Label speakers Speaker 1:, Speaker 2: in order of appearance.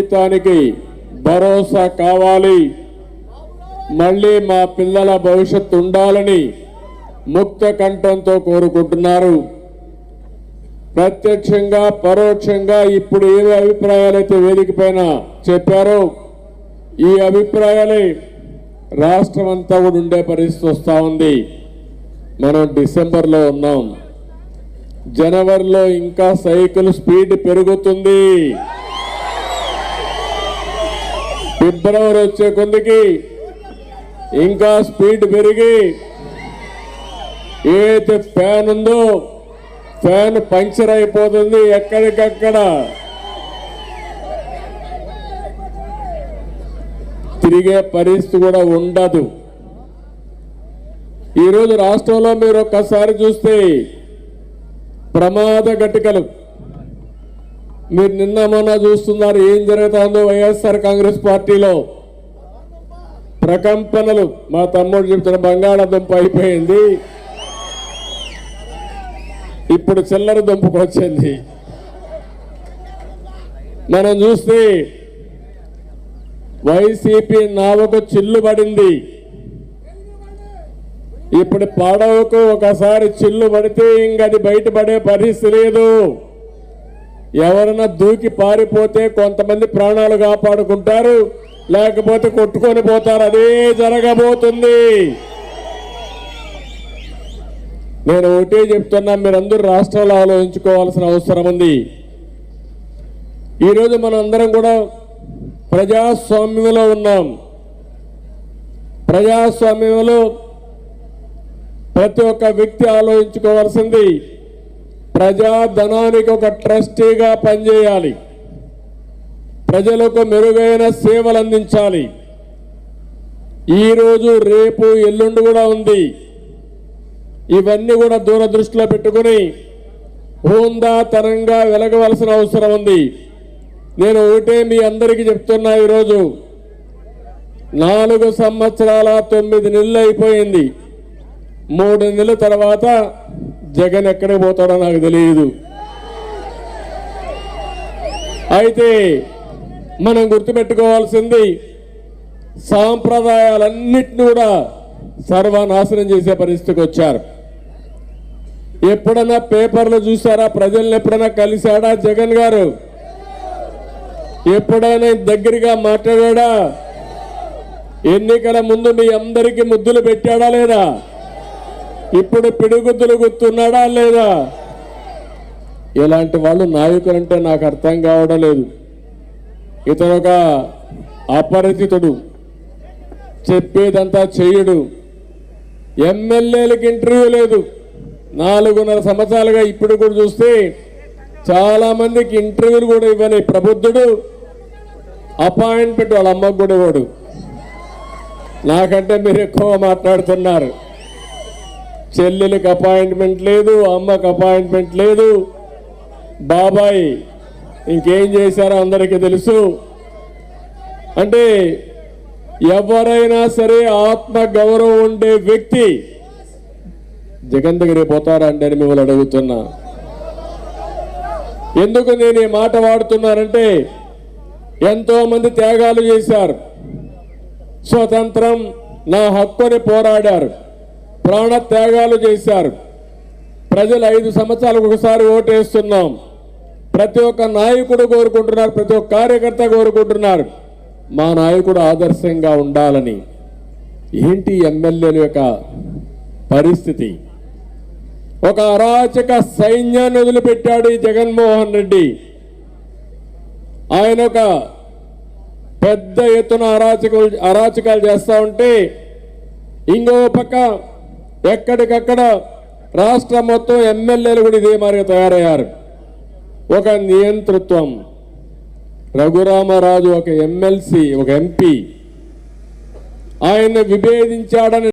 Speaker 1: జీవితానికి భరోసా కావాలి. మళ్ళీ మా పిల్లల భవిష్యత్తు ఉండాలని ముక్త కంఠంతో కోరుకుంటున్నారు. ప్రత్యక్షంగా పరోక్షంగా ఇప్పుడు ఏవి అభిప్రాయాలైతే వేదిక పైన చెప్పారో ఈ అభిప్రాయాలే రాష్ట్రం అంతా కూడా ఉండే పరిస్థితి వస్తూ ఉంది. మనం డిసెంబర్లో ఉన్నాం. జనవరిలో ఇంకా సైకిల్ స్పీడ్ పెరుగుతుంది. ఫిబ్రవరి వచ్చే కొద్దికి ఇంకా స్పీడ్ పెరిగి ఏదైతే ఫ్యాన్ ఉందో ఫ్యాన్ పంక్చర్ అయిపోతుంది ఎక్కడికక్కడ. తిరిగే పరిస్థితి కూడా ఉండదు. ఈరోజు రాష్ట్రంలో మీరు ఒక్కసారి చూస్తే ప్రమాద ఘటికలు మీరు నిన్న మొన్న చూస్తున్నారు ఏం జరుగుతుందో వైఎస్ఆర్ కాంగ్రెస్ పార్టీలో. ప్రకంపనలు. మా తమ్ముడు చెప్తున్న బంగాళాదుంప అయిపోయింది. ఇప్పుడు చిల్లర దుంపకు వచ్చింది. మనం చూస్తే వైసీపీ నావకు చిల్లు పడింది. ఇప్పుడు పడవకు ఒకసారి చిల్లు పడితే ఇంకది బయటపడే పరిస్థితి లేదు. ఎవరైనా దూకి పారిపోతే కొంతమంది ప్రాణాలు కాపాడుకుంటారు లేకపోతే కొట్టుకొని పోతారు. అదే జరగబోతుంది. నేను ఒకటే చెప్తున్నా మీరందరూ రాష్ట్రాలు ఆలోచించుకోవాల్సిన అవసరం ఉంది. ఈరోజు మనం అందరం కూడా ప్రజాస్వామ్యంలో ఉన్నాం. ప్రజాస్వామ్యంలో ప్రతి ఒక్క వ్యక్తి ఆలోచించుకోవాల్సింది ప్రజాధనానికి ఒక ట్రస్టీగా పనిచేయాలి. ప్రజలకు మెరుగైన సేవలు అందించాలి. ఈరోజు రేపు ఎల్లుండి కూడా ఉంది. ఇవన్నీ కూడా దూరదృష్టిలో పెట్టుకుని హోందాతనంగా వెలగవలసిన అవసరం ఉంది. నేను ఒకటే మీ అందరికీ చెప్తున్నా ఈరోజు. నాలుగు సంవత్సరాల తొమ్మిది నెలలు అయిపోయింది. మూడు నెలల తర్వాత జగన్ ఎక్కడికి పోతాడో నాకు తెలియదు. అయితే మనం గుర్తుపెట్టుకోవాల్సింది సాంప్రదాయాలన్నిటిని కూడా సర్వనాశనం చేసే పరిస్థితికి వచ్చారు. ఎప్పుడన్నా పేపర్లు చూసారా? ప్రజల్ని ఎప్పుడైనా కలిశాడా జగన్ గారు? ఎప్పుడైనా దగ్గరగా మాట్లాడా ఎన్నికల ముందు మీ అందరికీ ముద్దులు పెట్టాడా లేదా? ఇప్పుడు పిడుగుద్దులు గుర్తున్నాడా లేదా? ఇలాంటి వాళ్ళు నాయకులంటే నాకు అర్థం కావడం లేదు. ఇతను ఒక అపరిచితుడు. చెప్పేదంతా చెయ్యడు ఎమ్మెల్యేలకు ఇంటర్వ్యూ లేదు. నాలుగున్నర సంవత్సరాలుగా ఇప్పుడు కూడా చూస్తే చాలామందికి ఇంటర్వ్యూలు కూడా ఇవ్వని ప్రబుద్ధుడు అపాయింట్మెంట్ వాళ్ళ అమ్మకు కూడా ఇవ్వడు. నాకంటే మీరు ఎక్కువ మాట్లాడుతున్నారు. చెల్లెలకు అపాయింట్మెంట్ లేదు అమ్మకు అపాయింట్మెంట్ లేదు. బాబాయ్ ఇంకేం చేశారో అందరికీ తెలుసు. అంటే ఎవరైనా సరే ఆత్మ గౌరవం ఉండే వ్యక్తి జగన్ దగ్గరే పోతారా అండి అని మిమ్మల్ని అడుగుతున్నా. ఎందుకు నేను ఈ మాట వాడుతున్నానంటే ఎంతో మంది త్యాగాలు చేశారు. స్వతంత్రం నా హక్కుని పోరాడారు. ప్రాణ త్యాగాలు చేశారు. ప్రజలు ఐదు సంవత్సరాలకు ఒకసారి ఓటేస్తున్నాం ప్రతి ఒక్క నాయకుడు కోరుకుంటున్నారు ప్రతి ఒక్క కార్యకర్త కోరుకుంటున్నారు. మా నాయకుడు ఆదర్శంగా ఉండాలని. ఏంటి ఎమ్మెల్యేల యొక్క పరిస్థితి? ఒక అరాచక సైన్యాన్ని వదిలిపెట్టాడు ఈ జగన్మోహన్ రెడ్డి. ఆయన ఒక పెద్ద ఎత్తున అరాచకలు అరాచకాలు చేస్తూ ఉంటే ఇంకో పక్క ఎక్కడికక్కడ రాష్ట్రం మొత్తం ఎమ్మెల్యేలు కూడా ఇదే మాదిరిగా తయారయ్యారు. ఒక నియంతృత్వం. రఘురామరాజు ఒక ఎమ్మెల్సీ ఒక ఎంపీ. ఆయన విభేదించాడని